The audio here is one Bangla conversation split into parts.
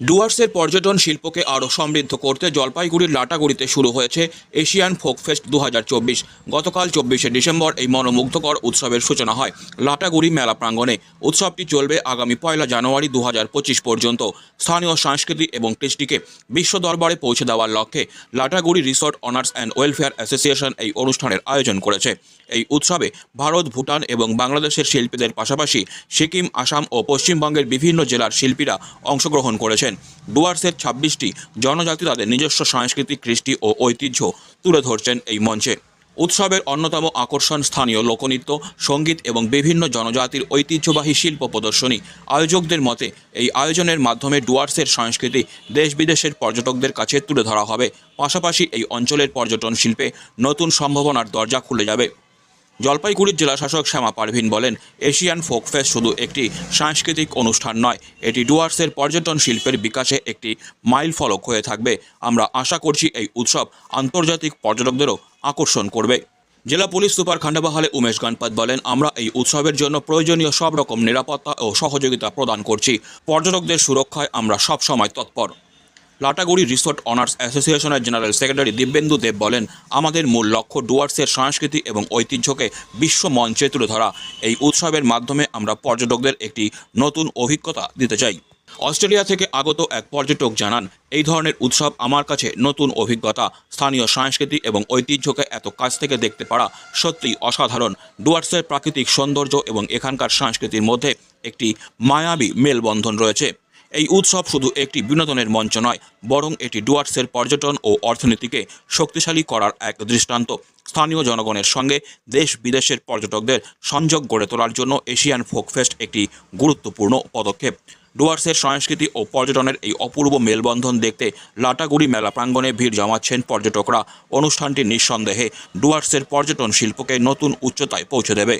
ডুয়ার্সের পর্যটন শিল্পকে আরও সমৃদ্ধ করতে জলপাইগুড়ির লাটাগুড়িতে শুরু হয়েছে এশিয়ান ফোক ফেস্ট দু হাজার চব্বিশ। গতকাল চব্বিশে ডিসেম্বর এই মনোমুগ্ধকর উৎসবের সূচনা হয়। লাটাগুড়ি মেলা প্রাঙ্গণে উৎসবটি চলবে আগামী পয়লা জানুয়ারি দু হাজার পঁচিশ পর্যন্ত। স্থানীয় সংস্কৃতি এবং কৃষ্টিকে বিশ্ব দরবারে পৌঁছে দেওয়ার লক্ষ্যে Lataguri resort owners and welfare association এই অনুষ্ঠানের আয়োজন করেছে। এই উৎসবে ভারত, ভুটান এবং বাংলাদেশের শিল্পীদের পাশাপাশি সিকিম, আসাম ও পশ্চিমবঙ্গের বিভিন্ন জেলার শিল্পীরা অংশগ্রহণ করেছেন। ডুয়ার্সের ছাব্বিশটি জনজাতি তাদের নিজস্ব সাংস্কৃতিক কৃষ্টি ও ঐতিহ্য তুলে ধরছেন এই মঞ্চে। উৎসবের অন্যতম আকর্ষণ স্থানীয় লোকনৃত্য, সংগীত এবং বিভিন্ন জনজাতির ঐতিহ্যবাহী শিল্প প্রদর্শনী। আয়োজকদের মতে, এই আয়োজনের মাধ্যমে ডুয়ার্সের সংস্কৃতি দেশ বিদেশের পর্যটকদের কাছে তুলে ধরা হবে। পাশাপাশি এই অঞ্চলের পর্যটন শিল্পে নতুন সম্ভাবনার দরজা খুলে যাবে। জলপাইগুড়ির জেলাশাসক শ্যামা পারভিন বলেন, এশিয়ান ফোক ফেস্ট শুধু একটি সাংস্কৃতিক অনুষ্ঠান নয়, এটি ডুয়ার্সের পর্যটন শিল্পের বিকাশে একটি মাইল ফলক হয়ে থাকবে। আমরা আশা করছি এই উৎসব আন্তর্জাতিক পর্যটকদেরও আকর্ষণ করবে। জেলা পুলিশ সুপার খান্ডাবাহালে উমেশ গণপত বলেন, আমরা এই উৎসবের জন্য প্রয়োজনীয় সব রকম নিরাপত্তা ও সহযোগিতা প্রদান করছি। পর্যটকদের সুরক্ষায় আমরা সবসময় তৎপর। লাটাগুড়ি রিসোর্ট অনার্স অ্যাসোসিয়েশনের জেনারেল সেক্রেটারি দিব্যেন্দু দেব বলেন, আমাদের মূল লক্ষ্য ডুয়ার্সের সংস্কৃতি এবং ঐতিহ্যকে বিশ্ব মঞ্চে তুলে ধরা। এই উৎসবের মাধ্যমে আমরা পর্যটকদের একটি নতুন অভিজ্ঞতা দিতে চাই। অস্ট্রেলিয়া থেকে আগত এক পর্যটক জানান, এই ধরনের উৎসব আমার কাছে নতুন অভিজ্ঞতা। স্থানীয় সংস্কৃতি এবং ঐতিহ্যকে এত কাছ থেকে দেখতে পারা সত্যিই অসাধারণ। ডুয়ার্সের প্রাকৃতিক সৌন্দর্য এবং এখানকার সংস্কৃতির মধ্যে একটি মায়াবী মেলবন্ধন রয়েছে। এই উৎসব শুধু একটি বিনোদনের মঞ্চ নয়, বরং এটি ডুয়ার্সের পর্যটন ও অর্থনীতিকে শক্তিশালী করার এক দৃষ্টান্ত। স্থানীয় জনগণের সঙ্গে দেশ বিদেশের পর্যটকদের সংযোগ গড়ে তোলার জন্য এশিয়ান ফোক ফেস্ট একটি গুরুত্বপূর্ণ পদক্ষেপ। ডুয়ার্সের সংস্কৃতি ও পর্যটনের এই অপূর্ব মেলবন্ধন দেখতে লাটাগুড়ি মেলা প্রাঙ্গণে ভিড় জমাচ্ছেন পর্যটকরা। অনুষ্ঠানটি নিঃসন্দেহে ডুয়ার্সের পর্যটন শিল্পকে নতুন উচ্চতায় পৌঁছে দেবে।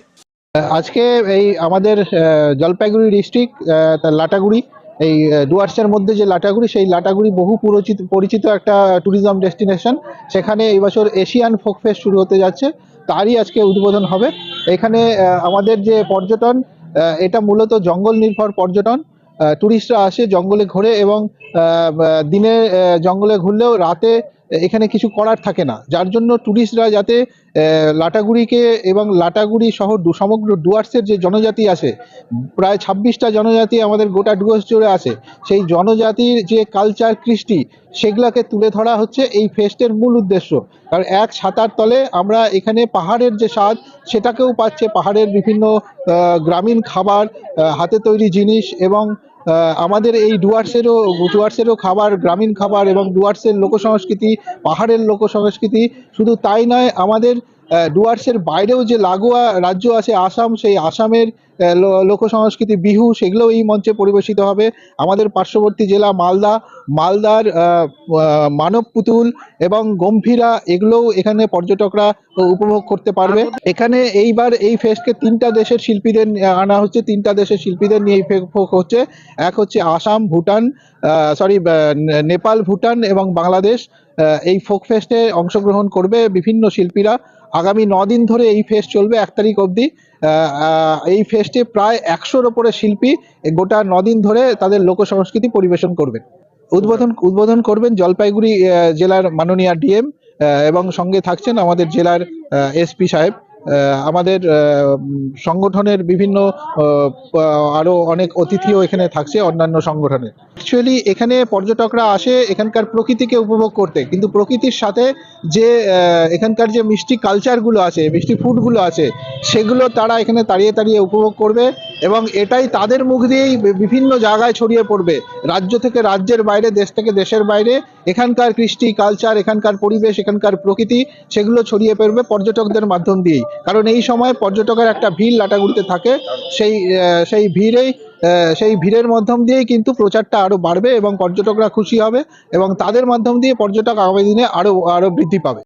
আজকে এই আমাদের জলপাইগুড়ি ডিস্ট্রিক্ট লাটাগুড়ি এই ডুয়ার্সের মধ্যে যে লাটাগুড়ি, সেই লাটাগুড়ি বহু পরিচিত পরিচিত একটা ট্যুরিজম ডেস্টিনেশন সেখানে এই বছর এশিয়ান ফোক ফেস্ট শুরু হতে যাচ্ছে। তারই আজকে উদ্বোধন হবে। এখানে আমাদের যে পর্যটন এটা মূলত জঙ্গল নির্ভর পর্যটন। ট্যুরিস্টরা আসে জঙ্গলে ঘোরে এবং দিনে জঙ্গলে ঘুরলেও রাতে এখানে কিছু করার থাকে না। যার জন্য ট্যুরিস্টরা যাতে লাটাগুড়িকে এবং লাটাগুড়ি সহ সমগ্র ডুয়ার্সের যে জনজাতি আছে, প্রায় ছাব্বিশটা জনজাতি আমাদের গোটা ডুয়ার্স জুড়ে আছে, সেই জনজাতির যে কালচার কৃষ্টি, সেগুলাকে তুলে ধরা হচ্ছে এই ফেস্টের মূল উদ্দেশ্য। কারণ এক ছাতার তলে আমরা এখানে পাহাড়ের যে স্বাদ, সেটাকেও পাচ্ছে পাহাড়ের বিভিন্ন গ্রামীণ খাবার হাতে তৈরি জিনিস এবং আমাদের এই ডুয়ার্সেরও ডুয়ার্সেরও খাবার, গ্রামীণ খাবার এবং ডুয়ার্সের লোকসংস্কৃতি, পাহাড়ের লোকসংস্কৃতি, শুধু তাই নয়, আমাদের ডুয়ার্সের বাইরেও যে লাগোয়া রাজ্য আছে আসাম সেই আসামের আহ, লো- লোকসংস্কৃতি বিহু সেগুলোও এই মঞ্চে পরিবেশিত হবে। আমাদের পার্শ্ববর্তী জেলা মালদা মালদার মানব পুতুল এবং গম্ভীরা এগুলোও এখানে পর্যটকরা উপভোগ করতে পারবে। এখানে এইবার এই ফেস্টকে তিনটা দেশের শিল্পীদের আনা হচ্ছে তিনটা দেশের শিল্পীদের নিয়ে এই হচ্ছে। এক হচ্ছে আসাম ভুটান সরি নেপাল ভুটান এবং বাংলাদেশ। এই ফোক ফেস্টে অংশগ্রহণ করবে বিভিন্ন শিল্পীরা। আগামী দিন ধরে এই ফেস্ট চলবে, এক তারিখ অবধি। এই ফেস্টে প্রায় একশোর ওপরে শিল্পী গোটা দিন ধরে তাদের লোক সংস্কৃতি পরিবেশন করবেন। উদ্বোধন উদ্বোধন করবেন জলপাইগুড়ি জেলার মাননীয় ডিএম এবং সঙ্গে থাকছেন আমাদের জেলার এসপি সাহেব। আমাদের সংগঠনের বিভিন্ন আরও আরও অনেক অতিথিও এখানে থাকছে, অন্যান্য সংগঠনে অ্যাকচুয়ালি এখানে পর্যটকরা আসে এখানকার প্রকৃতিকে উপভোগ করতে। কিন্তু প্রকৃতির সাথে যে এখানকার যে মিষ্টি কালচারগুলো আছে, মিষ্টি ফুডগুলো আছে, সেগুলো তারা এখানে তাড়িয়ে তাড়িয়ে উপভোগ করবে। এবং এটাই তাদের মুখ দিয়েই বিভিন্ন জায়গায় ছড়িয়ে পড়বে। রাজ্য থেকে রাজ্যের বাইরে, দেশ থেকে দেশের বাইরে, এখানকার কৃষ্টি কালচার এখানকার পরিবেশ, এখানকার প্রকৃতি, সেগুলো ছড়িয়ে পড়বে পর্যটকদের মাধ্যম দিয়েই। কারণ এই সময় পর্যটকের একটা ভিড় লাটাগুড়িতে থাকে। সেই সেই ভিড়েই সেই ভিড়ের মাধ্যম দিয়েই কিন্তু প্রচারটা আরও বাড়বে এবং পর্যটকরা খুশি হবে এবং তাদের মাধ্যম দিয়ে পর্যটক আগামী দিনে আরও আরও বৃদ্ধি পাবে।